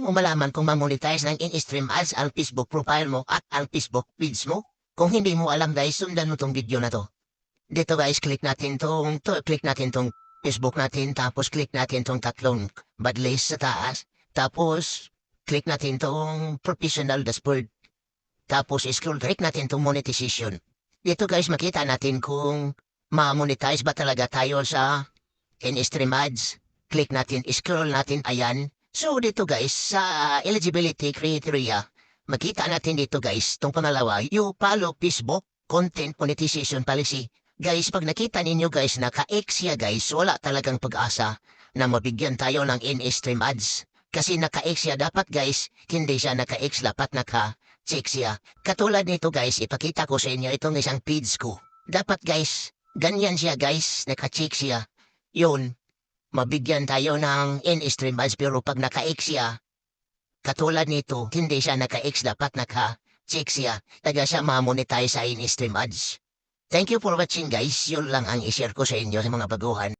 mo malaman kung mamonetize ng in-stream ads ang Facebook profile mo at ang Facebook feeds mo? Kung hindi mo alam guys, sundan mo tong video na to. Dito guys, click natin tong, to, click natin tong Facebook natin, tapos click natin tong tatlong badlays sa taas. Tapos, click natin tong professional dashboard. Tapos, scroll click natin tong monetization. Dito guys, makita natin kung ma-monetize ba talaga tayo sa in-stream ads. Click natin, scroll natin, ayan. So dito guys, sa eligibility criteria, makita natin dito guys, itong pangalawa, you follow Facebook Content Monetization Policy. Guys, pag nakita ninyo guys na ka-X siya guys, wala talagang pag-asa na mabigyan tayo ng in-stream ads. Kasi naka-X siya dapat guys, hindi siya naka-X dapat naka-check siya. Katulad nito guys, ipakita ko sa inyo itong isang feeds ko. Dapat guys, ganyan siya guys, naka-check siya. Yun, mabigyan tayo ng in-stream ads pero pag naka-X siya, katulad nito, hindi siya naka-X dapat naka-check siya. Taga siya ma-monetize sa in-stream ads. Thank you for watching guys. Yun lang ang i-share ko sa inyo sa mga baguhan.